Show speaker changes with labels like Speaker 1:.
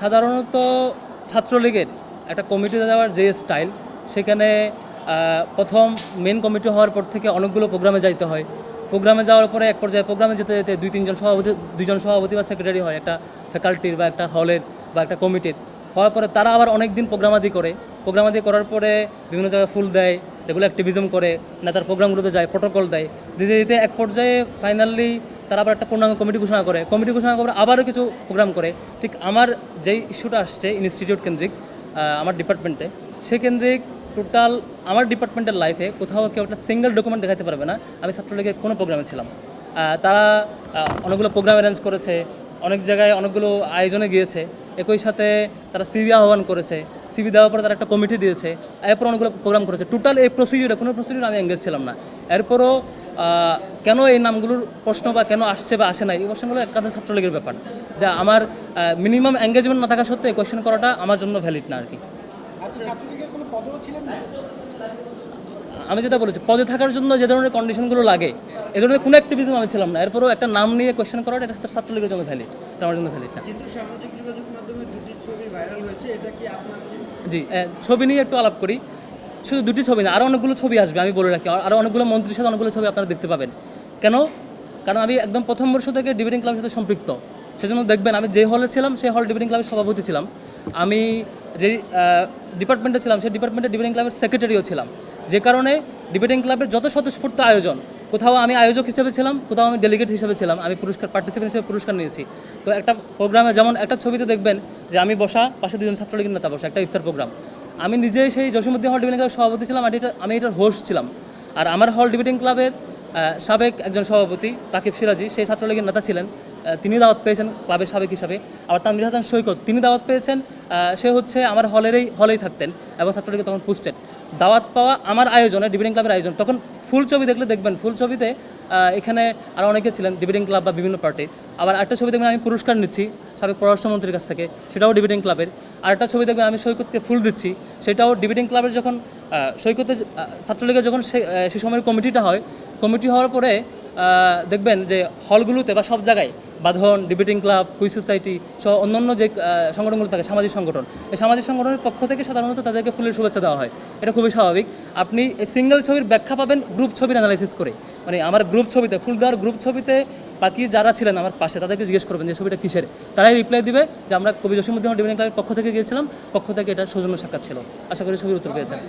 Speaker 1: সাধারণত ছাত্রলীগের একটা কমিটিতে দেওয়ার যে স্টাইল, সেখানে প্রথম মেন কমিটি হওয়ার পর থেকে অনেকগুলো প্রোগ্রামে যাইতে হয়। প্রোগ্রামে যাওয়ার পরে এক পর্যায়ে প্রোগ্রামে যেতে যেতে দুই, তিনজন সভাপতি, দুইজন সভাপতি বা সেক্রেটারি হয় একটা ফ্যাকাল্টির বা একটা হলের বা একটা কমিটির। হওয়ার পরে তারা আবার অনেক দিন প্রোগ্রামাদি করে। প্রোগ্রামাদি করার পরে বিভিন্ন জায়গায় ফুল দেয় রেগুলার অ্যাক্টিভিজম করে, নেতার প্রোগ্রামগুলোতে যায় প্রোটোকল দেয়। দিতে দিতে এক পর্যায়ে ফাইনালি তারা আবার একটা পূর্ণাঙ্গ কমিটি ঘোষণা করে। কমিটি ঘোষণা করে আবারও কিছু প্রোগ্রাম করে। ঠিক আমার যেই ইস্যুটা আসছে ইনস্টিটিউট কেন্দ্রিক আমার ডিপার্টমেন্টে সে কেন্দ্রিক টোটাল আমার ডিপার্টমেন্টের লাইফে কোথাও কেউ একটা সিঙ্গেল ডকুমেন্ট দেখাতে পারবে না। আমি ছাত্রলীগের কোনো প্রোগ্রামে ছিলাম। তারা অনেকগুলো প্রোগ্রাম অ্যারেঞ্জ করেছে, অনেক জায়গায় অনেকগুলো আয়োজনে গিয়েছে। একই সাথে তারা সিবি আহ্বান করেছে। সিবি দেওয়ার পরে তারা একটা কমিটি দিয়েছে। এরপর অনেকগুলো প্রোগ্রাম করেছে। টোটাল এই প্রসিডিউরে কোনো প্রসিডিউর আমি এঙ্গেজ ছিলাম না। এরপরও কেন এই নামগুলোর প্রশ্ন বা কেন আসছে বা আসে না এই প্রশ্নগুলো একান্ত ছাত্রলীগের ব্যাপার। যা আমার মিনিমাম এঙ্গেজমেন্ট না থাকা সত্ত্বেও কোয়েশ্চেন করাটা আমার জন্য ভ্যালিড না আর কি। আমি যেটা বলেছি পদে থাকার জন্য যে ধরনের কন্ডিশনগুলো লাগে এ ধরনের কোনো অ্যাক্টিভিজম আমি ছিলাম না। এরপরও একটা নাম নিয়ে কোয়েশ্চেন করাটা এটা ছাত্রলীগের জন্য ভ্যালিড এটা আমার জন্য ভ্যালিড না।
Speaker 2: কিন্তু সামাজিক যোগাযোগ মাধ্যমে দুটি ছবি ভাইরাল হয়েছে এটা কি আপনার
Speaker 1: জি ছবি নিয়ে একটু আলাপ করি। শুধু দুটি ছবি না আরও অনেকগুলো ছবি আসবে, আমি বলে রাখি। আরও অনেকগুলো মন্ত্রীর সাথে অনেকগুলো ছবি আপনারা দেখতে পাবেন। কেন? কারণ আমি একদম প্রথম বর্ষ থেকে ডিবেটিং ক্লাবের সাথে সম্পৃক্ত। সেজন্য দেখবেন, আমি যে হলে ছিলাম সেই হল ডিবেটিং ক্লাবের সভাপতি ছিলাম। আমি যে ডিপার্টমেন্টে ছিলাম, সেই ডিপার্টমেন্টে ডিবেটিং ক্লাবের সেক্রেটারিও ছিলাম। যে কারণে ডিবেটিং ক্লাবের যত স্বতঃস্ফূর্ত আয়োজন, কোথাও আমি আয়োজক হিসেবে ছিলাম, কোথাও আমি ডেলিগেট হিসেবে ছিলাম, আমি পুরস্কার, পার্টিসিপেন্ট হিসেবে পুরস্কার নিয়েছি। তো একটা প্রোগ্রামে যেমন একটা ছবিতে দেখবেন যে আমি বসা, পাশে দুজন ছাত্রলীগের নেতা বসা, একটা ইফতার প্রোগ্রাম। আমি নিজেই সেই জসীমুদ্দিন হল ডিবেটিং ক্লাবের সভাপতি ছিলাম, আর এটা, আমি এটার হোস্ট ছিলাম। আর আমার হল ডিবেটিং ক্লাবের সাবেক একজন সভাপতি রাকিব সিরাজি, সেই ছাত্রলীগের নেতা ছিলেন তিনি দাওয়াত পেয়েছেন ক্লাবের সাবেক হিসাবে। আবার তানভীর হাসান সৈকত, তিনি দাওয়াত পেয়েছেন সে হচ্ছে আমার হলেরই, হলেই থাকতেন এবং ছাত্রলীগে তখন পোস্টেড। দাওয়াত পাওয়া আমার আয়োজনে ডিবেটিং ক্লাবের আয়োজন, তখন ফুল ছবি দেখলে দেখবেন, ফুল ছবিতে এখানে আরও অনেকে ছিলেন ডিবেটিং ক্লাব বা বিভিন্ন পার্টি আবার একটা ছবি দেখবেন, আমি পুরস্কার নিচ্ছি সাবেক পররাষ্ট্রমন্ত্রীর কাছ থেকে, সেটাও ডিবেটিং ক্লাবের। আরেকটা ছবি দেখবে আমি সৈকতকে ফুল দিচ্ছি। সেটাও ডিবেটিং ক্লাবের যখন সৈকতের ছাত্রলীগের যখন সে সময়ের কমিটিটা হয়, কমিটি হওয়ার পরে দেখবেন যে হলগুলোতে বা সব জায়গায় বাঁধন ডিবেটিং ক্লাব কুই সোসাইটি সহ অন্যান্য যে সংগঠনগুলো থাকে, সামাজিক সংগঠন, এই সামাজিক সংগঠনের পক্ষ থেকে সাধারণত তাদেরকে ফুলের শুভেচ্ছা দেওয়া হয়। এটা খুবই স্বাভাবিক। আপনি এই সিঙ্গেল ছবির ব্যাখ্যা পাবেন গ্রুপ ছবির অ্যানালাইসিস করে। মানে আমার গ্রুপ ছবিতে ফুল দেওয়ার গ্রুপ ছবিতে বাকি যারা ছিলেন আমার পাশে, তাদেরকে জিজ্ঞেস করবেন যে ছবিটা কিসের? তারাই রিপ্লাই দিবে যে আমরা কবি জসীমুদ্দিন ডিবেটিং ক্লাবের পক্ষ থেকে গিয়েছিলাম। পক্ষ থেকে এটা সৌজন্য সাক্ষাৎ ছিল। আশা করি ছবির উত্তর পেয়েছেন।